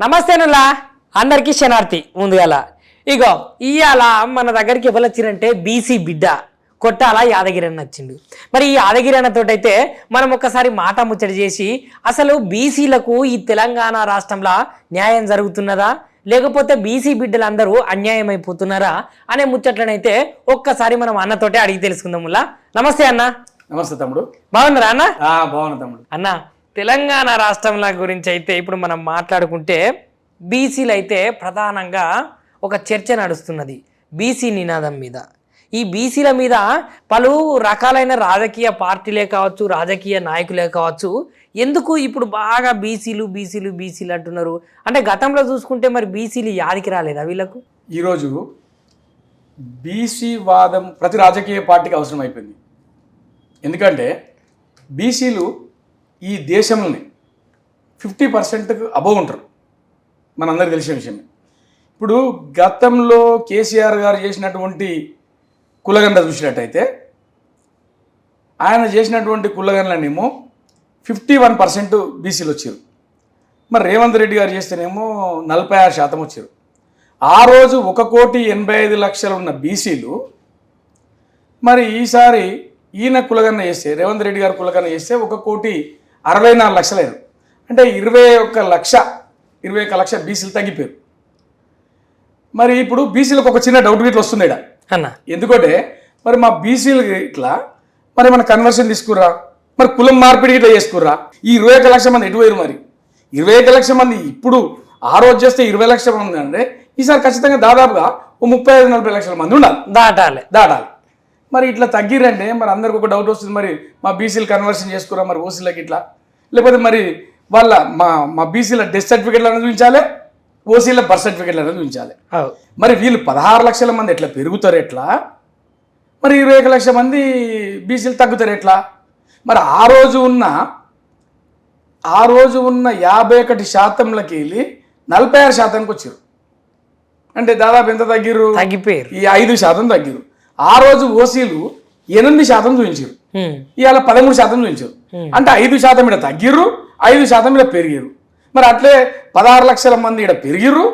నమస్తేనులా అందరికీ శనార్థి ముందుగాల. ఇగో ఇవాళ మన దగ్గరికి ఎవరు వచ్చిరంటే బీసీ బిడ్డ కొట్టాల యాదగిరి అన్న వచ్చిండు. మరి ఈ యాదగిరి అన్నతోటైతే మనం ఒక్కసారి మాట ముచ్చట చేసి అసలు బీసీలకు ఈ తెలంగాణ రాష్ట్రంలో న్యాయం జరుగుతున్నదా? లేకపోతే బీసీ బిడ్డలందరూ అన్యాయం అయిపోతున్నారా అనే ముచ్చట్లనైతే ఒక్కసారి మనం అన్నతోటే అడిగి తెలుసుకుందాం ముల్లా నమస్తే అన్న. నమస్తే తమ్ముడు. బాగున్నారా అన్న? బాగున్నా తమ్ముడు. అన్న తెలంగాణ రాష్ట్రంల గురించి అయితే ఇప్పుడు మనం మాట్లాడుకుంటే బీసీలు అయితే ప్రధానంగా ఒక చర్చ నడుస్తున్నది. బీసీ నినాదం మీద. ఈ బీసీల మీద పలు రకాలైన రాజకీయ పార్టీలే కావచ్చు రాజకీయ నాయకులే కావచ్చు ఎందుకు ఇప్పుడు బాగా బీసీలు బీసీలు బీసీలు అంటున్నారు? అంటే గతంలో చూసుకుంటే మరి బీసీలు యాదికి రాలేదా వీళ్ళకు? ఈరోజు బీసీ వాదం ప్రతి రాజకీయ పార్టీకి అవసరం అయిపోయింది ఎందుకంటే బీసీలు ఈ దేశంలోనే ఫిఫ్టీ పర్సెంట్కి అబవ్ ఉంటారు. మనందరికీ తెలిసిన విషయమే ఇప్పుడు గతంలో కేసీఆర్ గారు చేసినటువంటి కులగండ చూసినట్టయితే ఆయన చేసినటువంటి కులగండ్లనేమో ఫిఫ్టీ వన్ పర్సెంట్ బీసీలు వచ్చారు. మరి రేవంత్ రెడ్డి గారు చేస్తేనేమో నలభై ఆరు శాతం వచ్చారు. ఆ రోజు ఒక కోటి ఎనభై ఐదు లక్షలు ఉన్న బీసీలు మరి ఈసారి ఈయన కులగన్న చేస్తే రేవంత్ రెడ్డి గారు కులగన్న చేస్తే ఒక కోటి అరవై నాలుగు లక్షలయ్యారు అంటే ఇరవై ఒక్క లక్ష ఇరవై ఒక్క లక్ష బీసీలు తగ్గిపోయారు. మరి ఇప్పుడు బీసీలకు ఒక చిన్న డౌట్ ఇట్లా వస్తుంది ఈడ. అన్న. ఎందుకంటే మరి మా బీసీలు ఇట్లా మరి మన కన్వర్షన్ తీసుకుర్రా మరి కులం మార్పిడి ఇట్లా చేసుకుర్రా ఈ ఇరవై ఒక లక్షల మంది ఎటు పోయారు మరి? ఇరవై ఒక లక్షల మంది ఇప్పుడు ఆ రోజు చేస్తే ఇరవై లక్షల మంది అంటే ఈసారి ఖచ్చితంగా దాదాపుగా ఓ ముప్పై ఐదు నలభై లక్షల మంది ఉండాలి. దాటాలి. దాటాలి. మరి ఇట్లా తగ్గిరంటే మరి అందరికి ఒక డౌట్ వస్తుంది. మరి మా బీసీలు కన్వర్షన్ చేసుకురా మరి ఓసీలకి ఇట్లా. లేకపోతే మరి వాళ్ళ మా మా బీసీల డెత్ సర్టిఫికెట్లు అనేది చూపించాలి ఓసీల బర్త్ సర్టిఫికెట్లు అనేది చూపించాలి. అవు. మరి వీళ్ళు పదహారు లక్షల మంది ఎట్లా పెరుగుతారు ఎట్లా? మరి ఇరవై ఒక లక్షల మంది బీసీలు తగ్గుతారు ఎట్లా? మరి ఆ రోజు ఉన్న ఆ రోజు ఉన్న యాభై ఒకటి శాతంలోకి వెళ్ళి నలభై ఆరు శాతానికి వచ్చారు అంటే దాదాపు ఎంత తగ్గిరు తగ్గిపోయారు. ఈ ఐదు శాతం తగ్గిరు ఆ రోజు ఓసీలు ఎనిమిది శాతం చూపించారు. ఇవాళ పదమూడు శాతం చూపించారు. అంటే ఐదు శాతం ఇక్కడ తగ్గిర్రు ఐదు శాతం ఇక్కడ పెరిగిరు మరి అట్లే పదహారు లక్షల మంది ఇక్కడ పెరిగిర్రు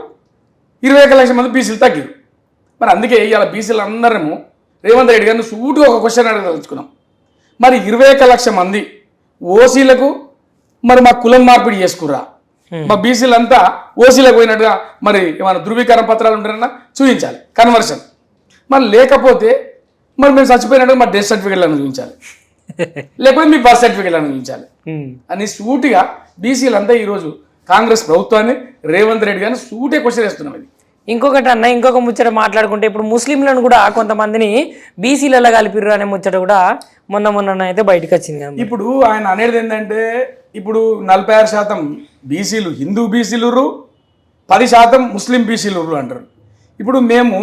ఇరవై ఒక లక్షల మంది బీసీలు తగ్గిరు మరి అందుకే ఇవాళ బీసీలు అందరము రేవంత్ రెడ్డి గారిని సూటుగా ఒక క్వశ్చన్ అడగదలుచుకున్నాం. మరి ఇరవై ఒక లక్ష మంది ఓసీలకు మరి మా కులం మార్పిడి చేసుకుర్రా. మా బీసీలు అంతా ఓసీలకు పోయినట్టుగా మరి ఏమైనా ధృవీకరణ పత్రాలు ఉంటారన్నా చూపించాలి. కన్వర్షన్. మరి లేకపోతే మరి మేము చచ్చిపోయినట్టుగా మా డెత్ సర్టిఫికెట్లను చూపించాలి లేకపోతే మీ బర్త్ సర్టిఫికెట్లను చూపించాలి. అని సూటిగా బీసీలు అంతా ఈరోజు కాంగ్రెస్ ప్రభుత్వాన్ని రేవంత్ రెడ్డి గారిని సూటే క్వశ్చన్ వేస్తున్నాం ఇది ఇంకొకటి అన్న ఇంకొక ముచ్చట మాట్లాడుకుంటే ఇప్పుడు ముస్లింలను కూడా కొంతమందిని బీసీలలో కలిపిర్రు అనే ముచ్చట కూడా మొన్న మొన్న అయితే బయటకు వచ్చింది. ఇప్పుడు ఆయన అనేది ఏంటంటే ఇప్పుడు నలభై ఆరు శాతం బీసీలు హిందూ బీసీలు పది శాతం ముస్లిం బీసీలు అంటారు ఇప్పుడు మేము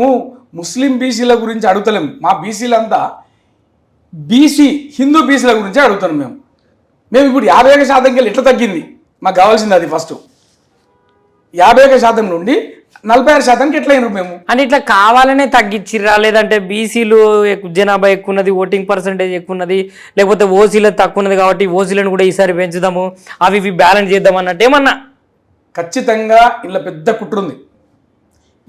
ముస్లిం బీసీల గురించి అడుగుతలేము మా బీసీలంతా బీసీ హిందూ బీసీల గురించి అడుగుతున్నాం మేము. మేము ఇప్పుడు యాభై ఒక శాతంకి వెళ్ళి ఎట్లా తగ్గింది? మాకు కావాల్సింది అది ఫస్ట్ యాభై ఒక శాతం నుండి నలభై ఆరు శాతానికి ఎట్లా అయినారు మేము? అంటే ఇట్లా కావాలనే తగ్గించిర్రా? లేదంటే బీసీలు జనాభా ఎక్కువ ఉన్నది ఓటింగ్ పర్సంటేజ్ ఎక్కువ ఉన్నది లేకపోతే ఓసీలు తక్కువ ఉన్నది కాబట్టి ఓసీలను కూడా ఈసారి పెంచుదాము అవి ఇవి బ్యాలెన్స్ చేద్దాం అన్నట్టు ఏమన్నా? ఖచ్చితంగా ఇలా పెద్ద కుట్ర ఉంది.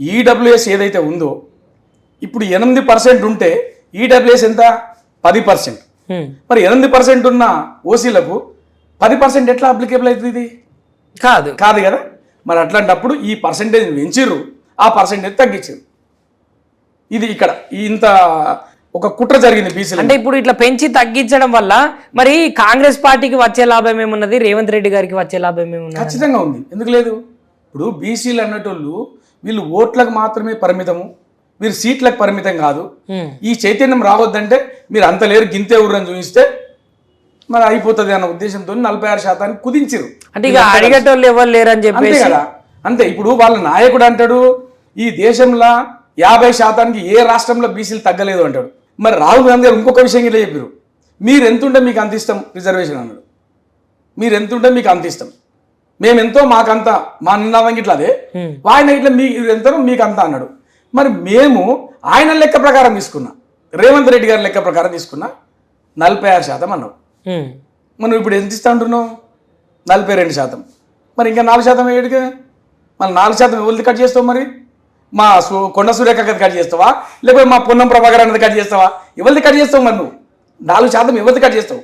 ఈడబ్ల్యూఎస్ ఏదైతే ఉందో ఇప్పుడు ఎనిమిది పర్సెంట్ ఉంటే ఈడబ్ల్యూఎస్ ఎంత? పది పర్సెంట్. మరి ఎనిమిది పర్సెంట్ ఉన్న ఓసీలకు పది పర్సెంట్ ఎట్లా అప్లికేబుల్ అవుతుంది? ఇది కాదు. కాదు కదా? మరి అట్లాంటప్పుడు ఈ పర్సెంటేజ్ పెంచిర్రు ఆ పర్సెంటేజ్ తగ్గించారు ఇది ఇక్కడ ఇంత ఒక కుట్ర జరిగింది బీసీలు అంటే ఇప్పుడు ఇట్లా పెంచి తగ్గించడం వల్ల మరి కాంగ్రెస్ పార్టీకి వచ్చే లాభం ఏమున్నది? రేవంత్ రెడ్డి గారికి వచ్చే లాభం ఏమున్నది? ఖచ్చితంగా ఉంది. ఎందుకు లేదు? ఇప్పుడు బీసీలు అన్నటోళ్ళు వీళ్ళు ఓట్లకు మాత్రమే పరిమితము. వీరు సీట్లకు పరిమితం కాదు. ఈ చైతన్యం రావద్దంటే మీరు అంత లేరు గింతే ఊరని చూపిస్తే మరి అయిపోతుంది అన్న ఉద్దేశంతో నలభై ఆరు శాతానికి కుదించారు అంటే ఇక అడిగేటోళ్ళు ఎవరు లేరని చెప్పేసి కదా. అంతే ఇప్పుడు వాళ్ళ నాయకుడు అంటాడు ఈ దేశంలో యాభై శాతానికి ఏ రాష్ట్రంలో బీసీలు తగ్గలేదు అంటాడు. మరి రాహుల్ గాంధీ గారు ఇంకొక విషయం ఇలా చెప్పారు మీరు ఎంతుంటే మీకు అంత ఇష్టం రిజర్వేషన్ అన్నాడు. మీరు ఎంతుంటే మీకు అంత ఇష్టం. మేము ఎంతో మాకంత మా నినాదం ఇట్లా అదే. ఆయన ఇట్లా మీ ఎంతో మీకు అంత అన్నాడు. మరి మేము ఆయన లెక్క ప్రకారం తీసుకున్నా. రేవంత్ రెడ్డి గారి లెక్క ప్రకారం తీసుకున్నా. నలభై ఆరు శాతం అన్నావు. మనం ఇప్పుడు ఎంత ఇస్తా అంటున్నావు? నలభై రెండు శాతం. మరి ఇంకా నాలుగు శాతం ఏడుగా మళ్ళీ నాలుగు శాతం ఎవరిది కట్ చేస్తావు మరి? మా సు కొండ సూర్యక కట్ చేస్తావా? లేకపోతే మా పొన్నం ప్రభాకర్ అన్నది కట్ చేస్తావా? ఎవరిది కట్ చేస్తావు మరి నువ్వు? నాలుగు శాతం ఎవరిది కట్ చేస్తావు?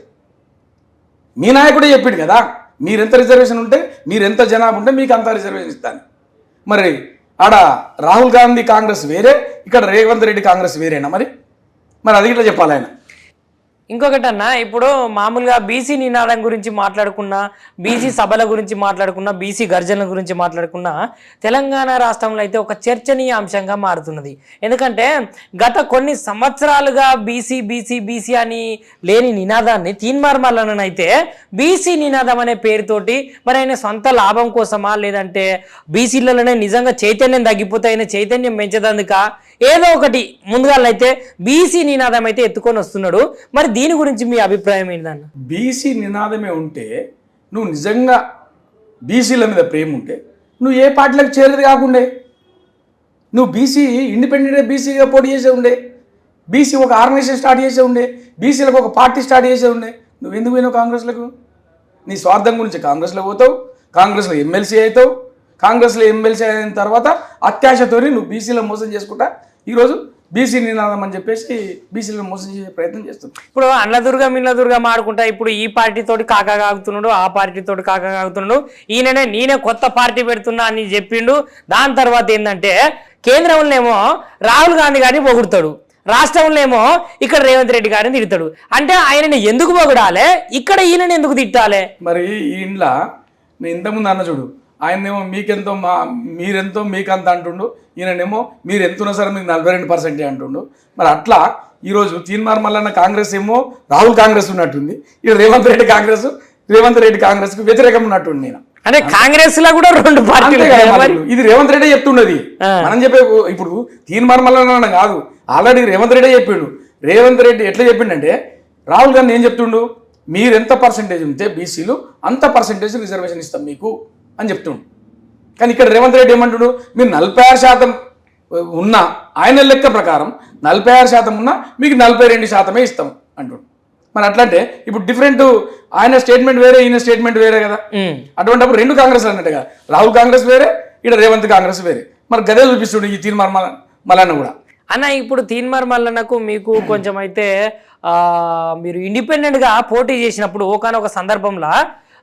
మీ నాయకుడే చెప్పిండు కదా మీరెంత రిజర్వేషన్ ఉంటే మీరెంత జనాభా ఉంటే మీకు అంత రిజర్వేషన్ ఇస్తాను. మరి ఆడ రాహుల్ గాంధీ కాంగ్రెస్ వేరే ఇక్కడ రేవంత్ రెడ్డి కాంగ్రెస్ వేరేనా మరి? మరి అది ఇట్లా చెప్పాలి ఆయన. ఇంకొకటి అన్న ఇప్పుడు మామూలుగా బీసీ నినాదం గురించి మాట్లాడుకున్నా బీసీ సభల గురించి మాట్లాడుకున్నా బీసీ గర్జనల గురించి మాట్లాడుకున్నా తెలంగాణ రాష్ట్రంలో అయితే ఒక చర్చనీయ అంశంగా మారుతున్నది. ఎందుకంటే గత కొన్ని సంవత్సరాలుగా బీసీ బీసీ బీసీ అని లేని నినాదాన్ని తీన్మార్మల్లనైతే బీసీ నినాదం అనే పేరుతోటి మరి ఆయన సొంత లాభం కోసమా లేదంటే బీసీలలోనే నిజంగా చైతన్యం తగ్గిపోతే ఆయన చైతన్యం పెంచదందుక? ఏదో ఒకటి ముందుగాలైతే బీసీ నినాదం అయితే ఎత్తుకొని వస్తున్నాడు. మరి దీని గురించి మీ అభిప్రాయం ఏంటన్న బీసీ నినాదమే ఉంటే నువ్వు నిజంగా బీసీల మీద ప్రేమ ఉంటే నువ్వు ఏ పార్టీలకు చేరేది కాకుండే. నువ్వు బీసీ ఇండిపెండెంట్గా బీసీగా పోటీ చేసే ఉండే. బీసీ ఒక ఆర్గనైజేషన్ స్టార్ట్ చేసే ఉండే. బీసీలకు ఒక పార్టీ స్టార్ట్ చేసే ఉండే. నువ్వు ఎందుకు పోయినావు కాంగ్రెస్లకు? నీ స్వార్థం గురించి కాంగ్రెస్లో పోతావు కాంగ్రెస్లో ఎమ్మెల్సీ అవుతావు కాంగ్రెస్లో ఎమ్మెల్సీ అయిన తర్వాత అత్యాశతోని నువ్వు బీసీలో మోసం చేసుకుంటా ఈరోజు బీసీ నినాదం అని చెప్పేసి బీసీలో మోసం చేసే ప్రయత్నం చేస్తున్నావు. ఇప్పుడు అన్నదుర్గ మిన్నదుర్గ మాడుకుంటా ఇప్పుడు ఈ పార్టీ తోటి కాకా కాగుతున్నాడు ఆ పార్టీ తోటి కాకా కాగుతున్నాడు ఈయననే నేనే కొత్త పార్టీ పెడుతున్నా అని చెప్పిండు. దాని తర్వాత ఏంటంటే కేంద్రంలో ఏమో రాహుల్ గాంధీ గారిని పొగుడుతాడు రాష్ట్రంలో ఏమో ఇక్కడ రేవంత్ రెడ్డి గారిని తిడతాడు. అంటే ఆయనని ఎందుకు పొగడాలి? ఇక్కడ ఈయనని ఎందుకు తిట్టాలి? మరి ఈ ఇంట్లో నేను ఇంతకుముందు అన్న చూడు ఆయనేమో మీకెంతో మా మీరెంతో మీకంత అంటుండు. ఈయననేమో మీరు ఎంత ఉన్నా సరే మీకు నలభై రెండు పర్సెంటే అంటుండు. మరి అట్లా ఈరోజు తీన్మార్ మల్లన్న కాంగ్రెస్ ఏమో రాహుల్ కాంగ్రెస్ ఉన్నట్టుంది. ఇక్కడ రేవంత్ రెడ్డి కాంగ్రెస్ రేవంత్ రెడ్డి కాంగ్రెస్కి వ్యతిరేకం ఉన్నట్టుంది నేను అంటే కాంగ్రెస్లో కూడా రెండు పార్టీలు అంతే. ఇది రేవంత్ రెడ్డి చెప్తున్నది. మనం చెప్పే ఇప్పుడు తీర్మానం మల్లన్న కాదు. ఆల్రెడీ రేవంత్ రెడ్డి చెప్పిండు. రేవంత్ రెడ్డి ఎట్లా చెప్పిండంటే రాహుల్ గాంధీ ఏం చెప్తుండు? మీరు ఎంత పర్సంటేజ్ ఉంటే బీసీలు అంత పర్సంటేజ్ రిజర్వేషన్ ఇస్తాం మీకు. అని చెప్తుండు. కానీ ఇక్కడ రేవంత్ రెడ్డి ఏమంటుడు? మీరు నలభై ఆరు శాతం ఉన్న ఆయన లెక్క ప్రకారం నలభై ఆరు శాతం ఉన్నా మీకు నలభై రెండు శాతమే ఇస్తాం అంటుండు. మరి అట్లంటే ఇప్పుడు డిఫరెంట్ ఆయన స్టేట్మెంట్ వేరే ఈయన స్టేట్మెంట్ వేరే కదా. అటువంటిప్పుడు రెండు కాంగ్రెస్ అన్నట్టుగా రాహుల్ కాంగ్రెస్ వేరే ఇక్కడ రేవంత్ కాంగ్రెస్ వేరే. మరి గదే చూపిస్తుండే ఈ తీర్మానం మల- మలన్న కూడా. అన్న ఇప్పుడు తీన్మార్ మల్లన్నకు మీకు కొంచెం అయితే మీరు ఇండిపెండెంట్గా పోటీ చేసినప్పుడు ఒకనొక సందర్భంలో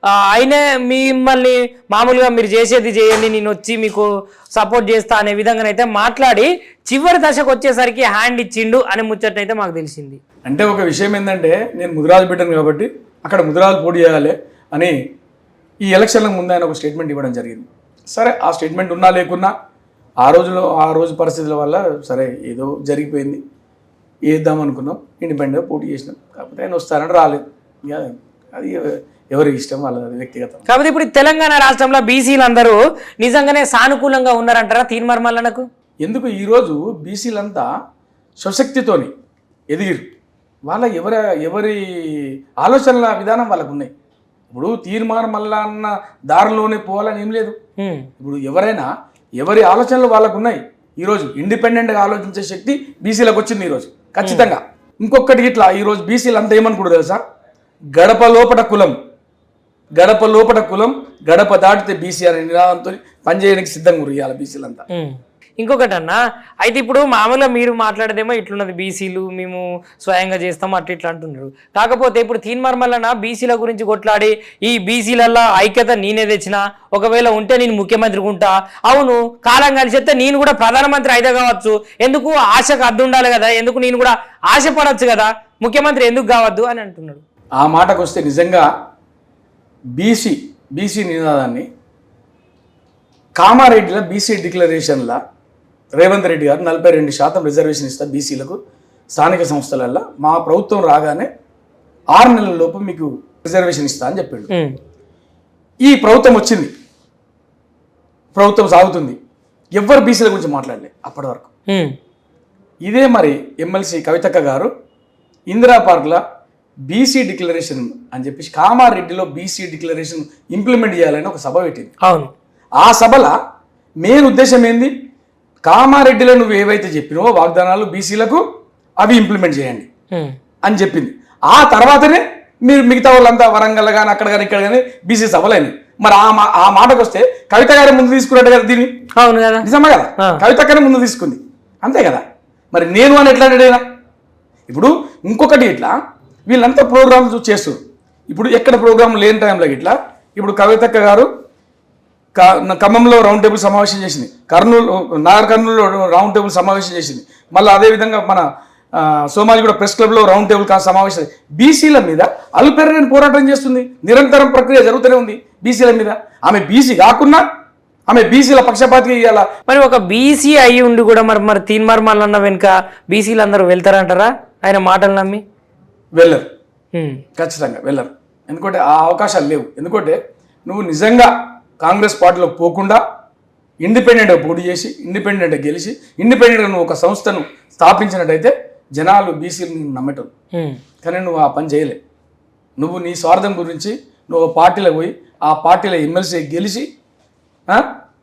ఆయనే మిమ్మల్ని మామూలుగా మీరు చేసేది చేయండి నేను వచ్చి మీకు సపోర్ట్ చేస్తా అనే విధంగానైతే మాట్లాడి చివరి దశకు వచ్చేసరికి హ్యాండ్ ఇచ్చిండు అనే ముచ్చటైతే మాకు తెలిసింది. అంటే ఒక విషయం ఏంటంటే నేను ముదిరాజు పెట్టాను కాబట్టి అక్కడ ముదిరాజు పోటీ చేయాలి అని ఈ ఎలక్షన్లకు ముందు ఆయన ఒక స్టేట్మెంట్ ఇవ్వడం జరిగింది. సరే ఆ స్టేట్మెంట్ ఉన్నా లేకున్నా ఆ రోజులో ఆ రోజు పరిస్థితుల వల్ల సరే ఏదో జరిగిపోయింది. వేద్దాం అనుకున్నాం ఇండిపెండెంట్గా పోటీ చేసినాం. కాకపోతే ఆయన వస్తారని రాలేదు. అది ఎవరి ఇష్టం? వాళ్ళ వ్యక్తిగతం. కాకపోతే ఇప్పుడు తెలంగాణ రాష్ట్రంలో బీసీలు అందరూ నిజంగానే సానుకూలంగా ఉన్నారంటారా తీన్మార్ మల్లన్నకు ఎందుకు? ఈరోజు బీసీలంతా స్వశక్తితోని ఎదిగిరు వాళ్ళ ఎవరి ఎవరి ఆలోచనల విధానం వాళ్ళకు ఉన్నాయి ఇప్పుడు తీర్మానం మళ్ళా అన్న దారిలోనే పోవాలని ఏం లేదు. ఇప్పుడు ఎవరైనా ఎవరి ఆలోచనలు వాళ్ళకు ఉన్నాయి ఈరోజు ఇండిపెండెంట్గా ఆలోచించే శక్తి బీసీలకు వచ్చింది ఈరోజు ఖచ్చితంగా. ఇంకొకటి ఇట్లా ఈరోజు బీసీలు అంతా ఏమనుకుంటారు తెలుసా? గడప లోపట కులం. గడప లోపట కులం గడప దాటితే బీసీ అనే నినాదంతో పనిచేయడానికి సిద్ధంగా ఇవాళ బీసీలంతా. ఇంకొకటి అన్న అయితే ఇప్పుడు మామూలుగా మీరు మాట్లాడేదేమో ఇట్లున్నది బీసీలు మేము స్వయంగా చేస్తాం అట్లా ఇట్లా అంటున్నారు. కాకపోతే ఇప్పుడు తీన్మార్ మల్లన బీసీల గురించి కొట్లాడి ఈ బీసీలల్లో ఐక్యత నేనే తెచ్చిన ఒకవేళ ఉంటే నేను ముఖ్యమంత్రి ఉంటా. అవును కాలం కలిసేస్తే నేను కూడా ప్రధానమంత్రి అయితే కావచ్చు. ఎందుకు ఆశకు అడ్డు ఉండాలి కదా? ఎందుకు నేను కూడా ఆశపడవచ్చు కదా? ముఖ్యమంత్రి ఎందుకు కావద్దు అని అంటున్నాడు. ఆ మాటకు వస్తే నిజంగా బీసీ బీసీ నినాదాన్ని కామారెడ్డిలో బీసీ డిక్లరేషన్లో రేవంత్ రెడ్డి గారు నలభై రెండు శాతం రిజర్వేషన్ ఇస్తారు బీసీలకు స్థానిక సంస్థలల్లో. మా ప్రభుత్వం రాగానే ఆరు నెలల లోపు మీకు రిజర్వేషన్ ఇస్తా అని చెప్పాడు. ఈ ప్రభుత్వం వచ్చింది. ప్రభుత్వం సాగుతుంది. ఎవ్వరు బీసీల గురించి మాట్లాడలే అప్పటి వరకు. ఇదే మరి ఎమ్మెల్సీ కవితక్క గారు ఇందిరా పార్క్లో బీసీ డిక్లరేషన్ అని చెప్పేసి కామారెడ్డిలో బీసీ డిక్లరేషన్ ఇంప్లిమెంట్ చేయాలని ఒక సభ పెట్టింది. అవును. ఆ సభల మెయిన్ ఉద్దేశం ఏంది? కామారెడ్డిలో నువ్వు ఏవైతే చెప్పినావో వాగ్దానాలు బీసీలకు అవి ఇంప్లిమెంట్ చేయండి. అని చెప్పింది. ఆ తర్వాతనే మీరు మిగతా వాళ్ళంతా వరంగల్ కానీ అక్కడ కానీ ఇక్కడ కానీ బీసీ సభలేని మరి ఆ మా ఆ మాటకు వస్తే కవిత గారి ముందు తీసుకున్నట్టు కదా దీన్ని? అవును కదా. నిజమా కదా. కవిత గారి ముందు తీసుకుంది. అంతే కదా? మరి నేను అని ఎట్లా ఇప్పుడు ఇంకొకటి ఇట్లా వీళ్ళంతా ప్రోగ్రామ్స్ చేస్తారు ఇప్పుడు ఎక్కడ ప్రోగ్రామ్ లేని టైంలో ఇట్లా. ఇప్పుడు కవితక్క గారు ఖమ్మంలో రౌండ్ టేబుల్ సమావేశం చేసింది. కర్నూలు నాగర్ కర్నూలులో రౌండ్ టేబుల్ సమావేశం చేసింది. మళ్ళీ అదేవిధంగా మన ఆ, సోమాజిగూడ ప్రెస్ క్లబ్లో రౌండ్ టేబుల్ కా- సమావేశం బీసీల మీద అల్పెరగని పోరాటం చేస్తుంది. నిరంతరం ప్రక్రియ జరుగుతూనే ఉంది బీసీల మీద. ఆమె బీసీ కాకున్నా ఆమె బీసీల పక్షపాతి ఇవ్వాలా మరి ఒక బీసీ అయ్యి ఉండి కూడా మరి మరి తీన్మార్ మల్లన్న వెనుక బీసీలు అందరూ వెళ్తారంటారా? ఆయన మాటలు నమ్మి? వెళ్ళరు. ఖచ్చితంగా వెళ్ళరు ఎందుకంటే ఆ అవకాశాలు లేవు ఎందుకంటే నువ్వు నిజంగా కాంగ్రెస్ పార్టీలో పోకుండా ఇండిపెండెంట్గా పోటీ చేసి ఇండిపెండెంట్గా గెలిచి ఇండిపెండెంట్గా నువ్వు ఒక సంస్థను స్థాపించినట్టయితే జనాలు బీసీలు నమ్మటం. కానీ నువ్వు ఆ పని చేయలే నువ్వు నీ స్వార్థం గురించి నువ్వు ఒక పార్టీలో పోయి ఆ పార్టీలో ఎమ్మెల్సీ గెలిచి ఆ?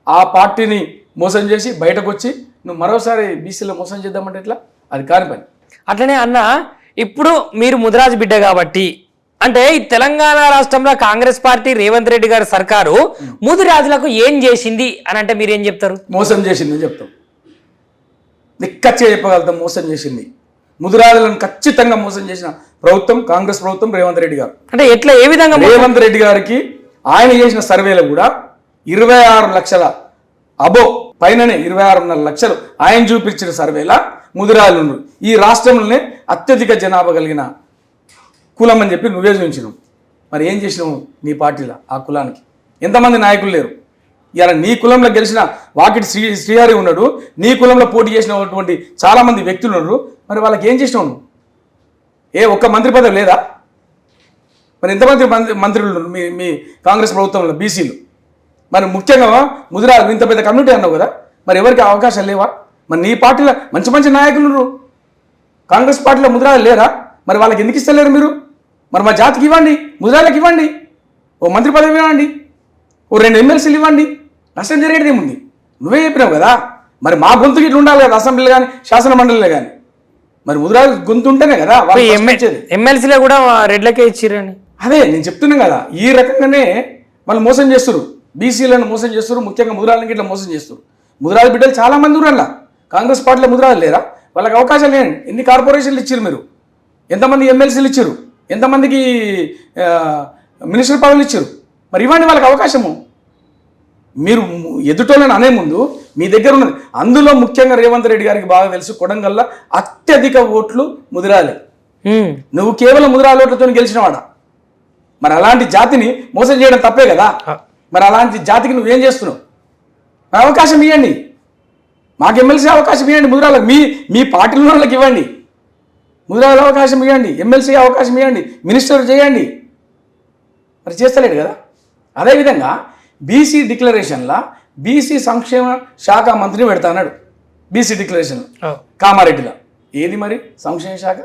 ఆ పార్టీని మోసం చేసి బయటకు వచ్చి నువ్వు మరోసారి బీసీలో మోసం చేద్దామంటే ఎట్లా అది కాని పని అట్లనే అన్న ఇప్పుడు మీరు ముదిరాజు బిడ్డ కాబట్టి అంటే ఈ తెలంగాణ రాష్ట్రంలో కాంగ్రెస్ పార్టీ రేవంత్ రెడ్డి గారి సర్కారు ముదిరాజులకు ఏం చేసింది అని అంటే మీరు ఏం చెప్తారు? మోసం చేసింది చెప్తాం. నిక్కచ్చే చెప్పగలుగుతాం మోసం చేసింది. ముదిరాజులను ఖచ్చితంగా మోసం చేసిన ప్రభుత్వం కాంగ్రెస్ ప్రభుత్వం రేవంత్ రెడ్డి గారు. అంటే ఎట్లా ఏ విధంగా రేవంత్ రెడ్డి గారికి ఆయన చేసిన సర్వేలో కూడా ఇరవై ఆరు లక్షల అబో పైననే ఇరవై ఆరున్నర లక్షలు ఆయన చూపించిన సర్వేలా ముదిరాజులు. ఈ రాష్ట్రంలోనే అత్యధిక జనాభా కలిగిన కులం అని చెప్పి నువ్వే చూపించినావు. మరి ఏం చేసినావు? నీ పార్టీలో ఆ కులానికి. ఎంతమంది నాయకులు లేరు. ఇలా నీ కులంలో గెలిచిన వాకిటి శ్రీ శ్రీహరి ఉన్నాడు. నీ కులంలో పోటీ చేసినటువంటి చాలామంది వ్యక్తులు ఉన్నారు. మరి వాళ్ళకి ఏం చేసినావు నువ్వు? ఏ ఒక్క మంత్రి పదవి లేదా? మరి ఎంతమంది మంత్రి మంత్రులు మీ మీ కాంగ్రెస్ ప్రభుత్వంలో బీసీలు. మరి ముఖ్యంగా ముదిరాలు ఇంత పెద్ద కమ్యూనిటీ అన్నావు కదా. మరి ఎవరికి అవకాశాలు లేవా? మరి నీ పార్టీలో మంచి మంచి నాయకులు ఉన్నారు. కాంగ్రెస్ పార్టీలో ముదిరాలు లేరా? మరి వాళ్ళకి ఎందుకు ఇస్తలేరు మీరు? మరి మా జాతికి ఇవ్వండి ముదిరాలకు ఇవ్వండి ఓ మంత్రి పదవి ఇవ్వండి ఓ రెండు ఎమ్మెల్సీలు ఇవ్వండి నష్టం జరిగేది ఏముంది? నువ్వే చెప్పినావు కదా. మరి మా గొంతుకి ఇట్లా ఉండాలి కదా అసెంబ్లీ కానీ శాసన మండలిలో కానీ మరి ముదిరాలు గొంతు ఉంటేనే కదా. ఎమ్మెల్సీలో కూడా రెడ్లకే ఇచ్చిరని అదే నేను చెప్తున్నా కదా ఈ రకంగానే వాళ్ళు మోసం చేస్తారు బీసీలను మోసం చేస్తారు ముఖ్యంగా ముదిరాలని ఇట్లా మోసం చేస్తారు ముదిరాల బిడ్డలు చాలా మంది ఉన్నారు కాంగ్రెస్ పార్టీలో ముదిరాలు లేరా? వాళ్ళకి అవకాశాలు లేని ఎన్ని కార్పొరేషన్లు ఇచ్చారు మీరు? ఎంతమంది ఎమ్మెల్సీలు ఇచ్చారు ఎంతమందికి మినిస్టర్ పదవులు ఇచ్చారు మరి ఇవ్వండి వాళ్ళకి అవకాశము. మీరు ఎదుటోళ్ళని అనే ముందు మీ దగ్గర ఉన్నది. అందులో ముఖ్యంగా రేవంత్ రెడ్డి గారికి బాగా తెలుసు కొడంగల్ల అత్యధిక ఓట్లు ముదిరాలే. నువ్వు కేవలం ముదిరాల ఓట్లతో గెలిచినవాడా? మరి అలాంటి జాతిని మోసం చేయడం తప్పే కదా? మరి అలాంటి జాతికి నువ్వేం చేస్తున్నావు? అవకాశం ఇవ్వండి మాకు ఎమ్మెల్సీ అవకాశం ఇవ్వండి ముదిరాలకు మీ మీ పార్టీలో వాళ్ళకి ఇవ్వండి. ముదిరాల అవకాశం ఇవ్వండి. ఎమ్మెల్సీ అవకాశం ఇవ్వండి. మినిస్టర్ చేయండి. మరి చేస్తలేడు కదా. అదేవిధంగా బీసీ డిక్లరేషన్లా బీసీ సంక్షేమ శాఖ మంత్రిని పెడతా అన్నాడు. BC declaration. కామారెడ్డిలో. ఏది మరి? సంక్షేమ శాఖ?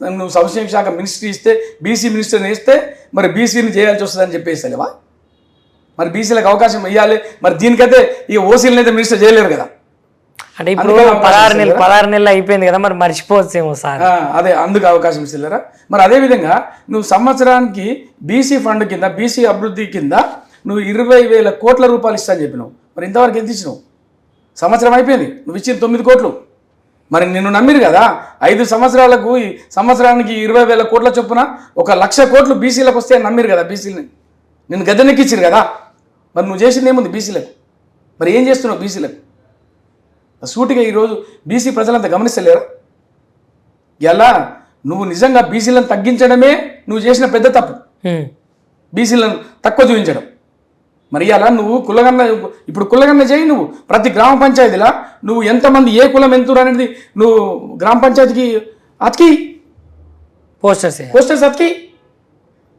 నువ్వు సంక్షేమ శాఖ మినిస్ట్రీ ఇస్తే బీసీ మినిస్టర్ని ఇస్తే మరి బీసీని చేయాల్సి వస్తుందని చెప్పేస్తలేవా మరి బీసీలకు అవకాశం ఇవ్వాలి మరి దీనికైతే ఇక ఓసీలను అయితే మినిస్టర్ చేయలేరు కదా. అంటే ఇప్పుడు పదహారు నెలలు ఇస్తారా? పదహారు నెలలు అయిపోయింది కదా మరి మర్చిపోవచ్చేమో సార్. అదే అందుకు అవకాశం ఇస్తలేరా? మరి అదేవిధంగా నువ్వు సంవత్సరానికి బీసీ ఫండ్ కింద బీసీ అభివృద్ధి కింద నువ్వు ఇరవై వేల కోట్ల రూపాయలు ఇస్తా అని చెప్పినావు. మరి ఇంతవరకు ఎంత ఇచ్చినావు? సంవత్సరం అయిపోయింది. నువ్వు ఇచ్చిన తొమ్మిది కోట్లు. మరి నిన్ను నమ్మిరు కదా? ఐదు సంవత్సరాలకు ఈ సంవత్సరానికి ఇరవై వేల కోట్ల చొప్పున ఒక లక్ష కోట్లు బీసీలకు వస్తే అని నమ్మిరు కదా బీసీలని నిన్ను గద్దెనెక్కిచ్చిరు కదా? మరి నువ్వు చేసింది ఏముంది బీసీలకు మరి ఏం చేస్తున్నావు బీసీలకు సూటిగా ఈరోజు బీసీ ప్రజలంతా గమనిస్తలేరా? ఎలా? నువ్వు నిజంగా బీసీలను తగ్గించడమే నువ్వు చేసిన పెద్ద తప్పు. బీసీలను తక్కువ చూపించడం. మరి అలా నువ్వు కులగన్న ఇప్పుడు కులగన్న చేయి నువ్వు. ప్రతి గ్రామ పంచాయతీలా నువ్వు ఎంతమంది ఏ కులం ఎంతురు అనేది నువ్వు గ్రామ పంచాయతీకి అతికి. పోస్టర్స్. పోస్టర్స్ అతికి.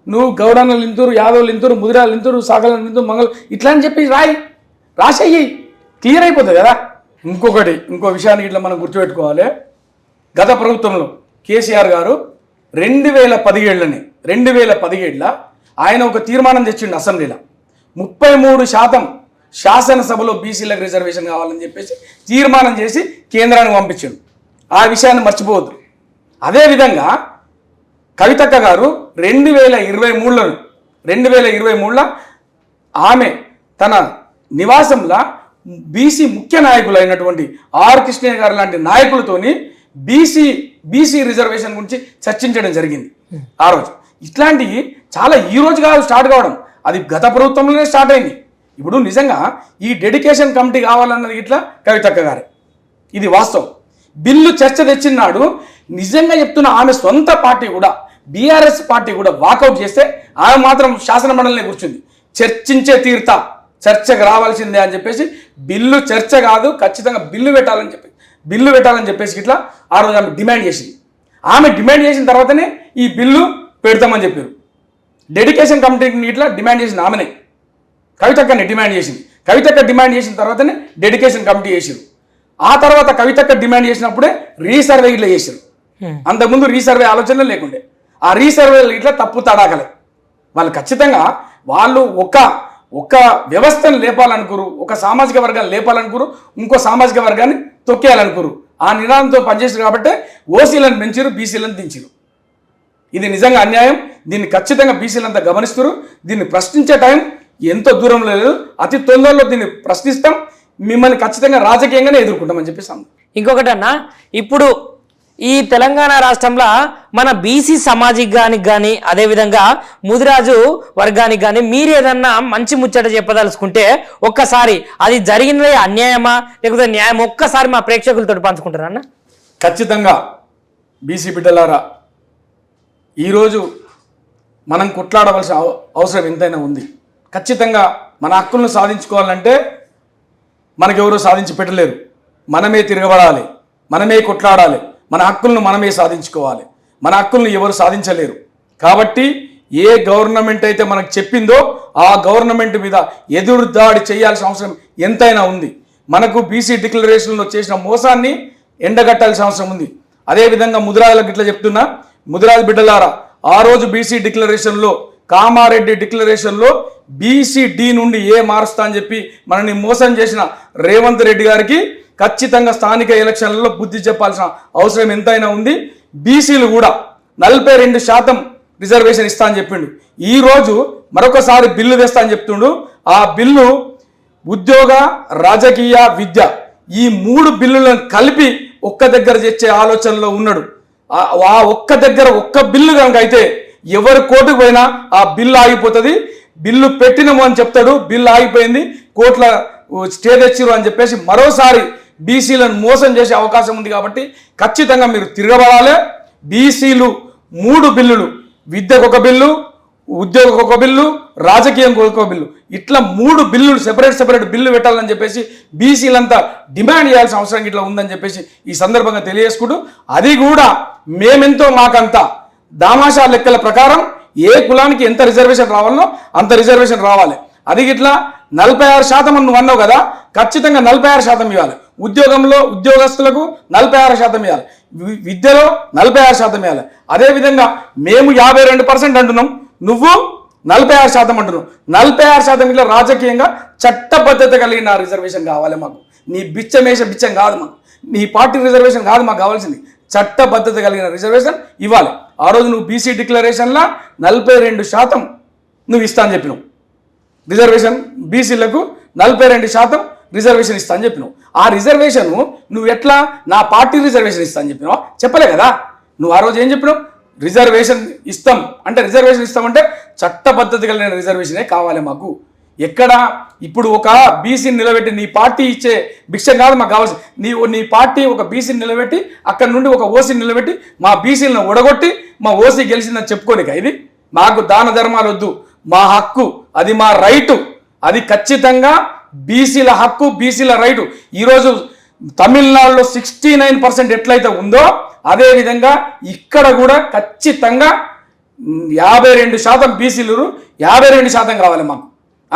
నువ్వు గౌడన్నలు ఇంతూరు యాదవులు ఇంతూరు ముదిరాలు ఇంతూరు సాగలు ఇంతూరు మంగళ ఇట్లా అని చెప్పి రాయి. రాసేయి. క్లియర్ అయిపోతుంది కదా? ఇంకొకటి ఇంకో విషయాన్ని ఇట్లా మనం గుర్తుపెట్టుకోవాలి. గత ప్రభుత్వంలో కేసీఆర్ గారు రెండు వేల పదిహేళ్ళని రెండు వేల పదిహేళ్ళ ఆయన ఒక తీర్మానం తెచ్చిండు అసెంబ్లీలో. ముప్పై మూడు శాతం శాసనసభలో బీసీలకు రిజర్వేషన్ కావాలని చెప్పేసి తీర్మానం చేసి కేంద్రానికి పంపించాడు. ఆ విషయాన్ని మర్చిపోవద్దు. అదేవిధంగా కవితక్క గారు రెండు వేల ఇరవై మూడులో రెండు వేల ఇరవై మూడులో ఆమె తన నివాసంలో బీసీ ముఖ్య నాయకులు అయినటువంటి ఆర్ కృష్ణయ్య గారు లాంటి నాయకులతోని బీసీ బీసీ రిజర్వేషన్ గురించి చర్చించడం జరిగింది. ఆ రోజు. ఇట్లాంటివి చాలా ఈ రోజు కాదు స్టార్ట్ కావడం. అది గత ప్రభుత్వంలోనే స్టార్ట్ అయింది. ఇప్పుడు నిజంగా ఈ డెడికేషన్ కమిటీ కావాలన్నది ఇట్లా కవితక్క గారే. ఇది వాస్తవం. బిల్లు చర్చ తెచ్చినాడు నిజంగా చెప్తున్న ఆమె సొంత పార్టీ కూడా బీఆర్ఎస్ పార్టీ కూడా వాకౌట్ చేస్తే ఆమె మాత్రం శాసన మండలినే కూర్చుంది. చర్చించే తీరుతా. చర్చకు రావాల్సిందే అని చెప్పేసి బిల్లు చర్చ కాదు ఖచ్చితంగా బిల్లు పెట్టాలని చెప్పి బిల్లు పెట్టాలని చెప్పేసి ఇట్లా ఆ రోజు ఆమె డిమాండ్ చేసింది. ఆమె డిమాండ్ చేసిన తర్వాతనే ఈ బిల్లు పెడతామని చెప్పారు. డెడికేషన్ కమిటీని ఇట్లా డిమాండ్ చేసిన ఆమెనే. కవితక్కని డిమాండ్ చేసింది. కవితక్క డిమాండ్ చేసిన తర్వాతనే డెడికేషన్ కమిటీ చేసారు ఆ తర్వాత కవితక్క డిమాండ్ చేసినప్పుడే రీసర్వే ఇట్లా చేశారు అంతకుముందు రీసర్వే ఆలోచనలు లేకుండే. ఆ రీసర్వే ఇట్లా తప్పు తడాకలే. వాళ్ళు ఖచ్చితంగా వాళ్ళు ఒక ఒక వ్యవస్థను లేపాలనుకోరు ఒక సామాజిక వర్గాన్ని లేపాలనుకోరు ఇంకో సామాజిక వర్గాన్ని తొక్కేయాలనుకోరు. ఆ నినాదంతో పనిచేసారు కాబట్టి ఓసీలను పెంచారు బీసీలను దించారు. ఇది నిజంగా అన్యాయం. దీన్ని ఖచ్చితంగా బీసీలంతా గమనిస్తారు. దీన్ని ప్రశ్నించే టైం ఎంతో దూరంలో లేదు. అతి తొందరలో దీన్ని ప్రశ్నిస్తాం. మిమ్మల్ని ఖచ్చితంగా రాజకీయంగానే ఎదుర్కొంటామని చెప్పేసి అన్నాం. ఇంకొకటి అన్న ఇప్పుడు ఈ తెలంగాణ రాష్ట్రంలో మన బీసీ సమాజికానికి కానీ అదేవిధంగా ముదిరాజు వర్గానికి కానీ మీరు ఏదన్నా మంచి ముచ్చట చెప్పదలుచుకుంటే ఒక్కసారి అది జరిగినది అన్యాయమా లేకపోతే న్యాయం ఒక్కసారి మా ప్రేక్షకులతో పంచుకుంటారా అన్న? ఖచ్చితంగా బీసీ బిడ్డలారా ఈరోజు మనం కొట్లాడవలసిన అవసరం ఎంతైనా ఉంది. ఖచ్చితంగా మన హక్కులను సాధించుకోవాలంటే మనకెవరూ సాధించి పెట్టలేరు. మనమే తిరగబడాలి. మనమే కొట్లాడాలి. మన హక్కులను మనమే సాధించుకోవాలి. మన హక్కులను ఎవరు సాధించలేరు. కాబట్టి ఏ గవర్నమెంట్ అయితే మనకు చెప్పిందో ఆ గవర్నమెంట్ మీద ఎదురు దాడి చేయాల్సిన అవసరం ఎంతైనా ఉంది. మనకు బీసీ డిక్లరేషన్లో చేసిన మోసాన్ని ఎండగట్టాల్సిన అవసరం ఉంది. అదేవిధంగా ముదిరాజులకు ఇట్లా చెప్తున్నా ముదిరాజు బిడ్డలారా ఆ రోజు బీసీ డిక్లరేషన్లో కామారెడ్డి డిక్లరేషన్లో బీసీ డి నుండి ఏ మారుస్తా అని చెప్పి మనని మోసం చేసిన రేవంత్ రెడ్డి గారికి ఖచ్చితంగా స్థానిక ఎలక్షన్లలో బుద్ధి చెప్పాల్సిన అవసరం ఎంతైనా ఉంది. బీసీలు కూడా నలభై రెండు శాతం రిజర్వేషన్ ఇస్తా అని చెప్పిండు. ఈరోజు మరొకసారి బిల్లు తెస్తా అని చెప్తుండు. ఆ బిల్లు ఉద్యోగ రాజకీయ విద్య ఈ మూడు బిల్లులను కలిపి ఒక్క దగ్గర తెచ్చే ఆలోచనలో ఉన్నాడు. ఆ ఒక్క దగ్గర ఒక్క బిల్లు కనుక అయితే ఎవరు కోర్టుకు పోయినా ఆ బిల్లు ఆగిపోతుంది. బిల్లు పెట్టినము అని చెప్తాడు. బిల్లు ఆగిపోయింది. కోర్టుల స్టే తెచ్చిరు అని చెప్పేసి మరోసారి బీసీలను మోసం చేసే అవకాశం ఉంది కాబట్టి ఖచ్చితంగా మీరు తిరగబడాలి. బీసీలు మూడు బిల్లులు విద్యకు ఒక బిల్లు ఉద్యోగం ఒక బిల్లు రాజకీయం ఒక బిల్లు. ఇట్లా మూడు బిల్లులు సెపరేట్ సెపరేట్ బిల్లు పెట్టాలని చెప్పేసి బీసీలంతా డిమాండ్ చేయాల్సిన అవసరం ఇట్లా ఉందని చెప్పేసి ఈ సందర్భంగా తెలియజేసుకుంటూ అది కూడా మేమెంతో మాకంతా దామాషా లెక్కల ప్రకారం ఏ కులానికి ఎంత రిజర్వేషన్ రావాలనో అంత రిజర్వేషన్ రావాలి. అది ఇట్లా నలభై ఆరు శాతం నువ్వు అన్నావు కదా ఖచ్చితంగా నలభై ఆరు శాతం ఇవ్వాలి. ఉద్యోగంలో ఉద్యోగస్తులకు నలభై ఆరు శాతం ఇవ్వాలి. విద్యలో నలభై ఆరు శాతం ఇవ్వాలి. అదేవిధంగా మేము యాభై రెండు పర్సెంట్ అంటున్నాం నువ్వు నలభై ఆరు శాతం అంటున్నావు. నలభై ఆరు శాతం ఇట్లా రాజకీయంగా చట్టబద్ధత కలిగిన రిజర్వేషన్ కావాలి మాకు. నీ బిచ్చమేష బిచ్చం కాదు మాకు. నీ పార్టీ రిజర్వేషన్ కాదు మాకు కావాల్సింది. చట్టబద్ధత కలిగిన రిజర్వేషన్ ఇవ్వాలి. ఆ రోజు నువ్వు బీసీ డిక్లరేషన్లో నలభై రెండు శాతం నువ్వు ఇస్తా అని చెప్పినావు. రిజర్వేషన్ బీసీలకు నలభై రెండు శాతం రిజర్వేషన్ ఇస్తా అని చెప్పినావు. ఆ రిజర్వేషన్ నువ్వు ఎట్లా నా పార్టీ రిజర్వేషన్ ఇస్తా అని చెప్పినావు? చెప్పలే కదా. నువ్వు ఆ రోజు ఏం చెప్పినావు? రిజర్వేషన్ ఇస్తాం. అంటే రిజర్వేషన్ ఇస్తామంటే చట్టబద్ధత కలిగిన రిజర్వేషనే కావాలి మాకు. ఎక్కడ? ఇప్పుడు ఒక బీసీని నిలబెట్టి నీ పార్టీ ఇచ్చే భిక్షం కాదు మాకు కావాల్సి నీ నీ పార్టీ ఒక బీసీని నిలబెట్టి అక్కడ నుండి ఒక ఓసీని నిలబెట్టి మా బీసీలను ఒడగొట్టి మా ఓసీ గెలిచిందని చెప్పుకోనిక ఇది? మాకు దాన ధర్మాలు వద్దు. మా హక్కు అది మా రైటు. అది ఖచ్చితంగా బీసీల హక్కు బీసీల రైటు. ఈరోజు తమిళనాడులో సిక్స్టీ నైన్ పర్సెంట్ ఎట్లయితే ఉందో అదేవిధంగా ఇక్కడ కూడా ఖచ్చితంగా యాభై రెండు శాతం బీసీలు యాభై రెండు శాతం కావాలి మాకు.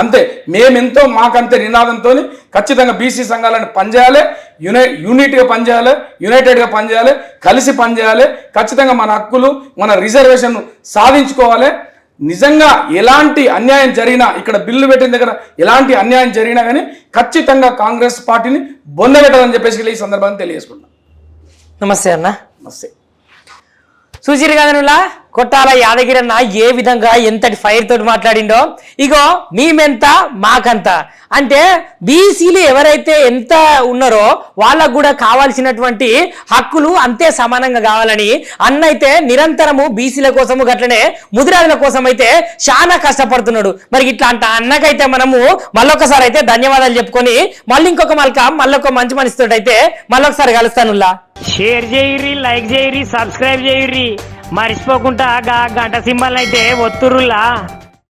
అంతే. మేమెంతో మాకంతే నినాదంతో ఖచ్చితంగా బీసీ సంఘాలను పనిచేయాలి యునై యూనిట్గా పనిచేయాలి యునైటెడ్గా పనిచేయాలి కలిసి పనిచేయాలి ఖచ్చితంగా మన హక్కులు మన రిజర్వేషన్ సాధించుకోవాలి. నిజంగా ఎలాంటి అన్యాయం జరిగినా ఇక్కడ బిల్లు పెట్టిన దగ్గర ఎలాంటి అన్యాయం జరిగినా కానీ ఖచ్చితంగా కాంగ్రెస్ పార్టీని బొందబెట్టాలని చెప్పేసి ఈ సందర్భాన్ని తెలియజేసుకుంటున్నాను నమస్తే అన్న. నమస్తే. చూసిరు కదనులా కొట్టాల యాదగిరన్న ఏ విధంగా ఎంతటి ఫైర్ తోటి మాట్లాడిండో? ఇగో మేమెంత మాకంత. అంటే బీసీలు ఎవరైతే ఎంత ఉన్నారో వాళ్ళకు కూడా కావాల్సినటువంటి హక్కులు అంతే సమానంగా కావాలని అన్న అయితే నిరంతరము బీసీల కోసము గట్లనే ముదిరాజుల కోసం అయితే చాలా కష్టపడుతున్నాడు. మరి ఇట్లా అంట అన్నకైతే మనము మళ్ళొకసారి అయితే ధన్యవాదాలు చెప్పుకొని మళ్ళీ ఇంకొక మళ్ళక మళ్ళొక మంచి మనిషితో అయితే మళ్ళొకసారి కలుస్తానుల్లా. షేర్ చేయరి లైక్ చేయరి సబ్స్క్రైబ్ చేయరి మర్చిపోకుండా గా గంట సింబల్ అయితే ఒత్తురులా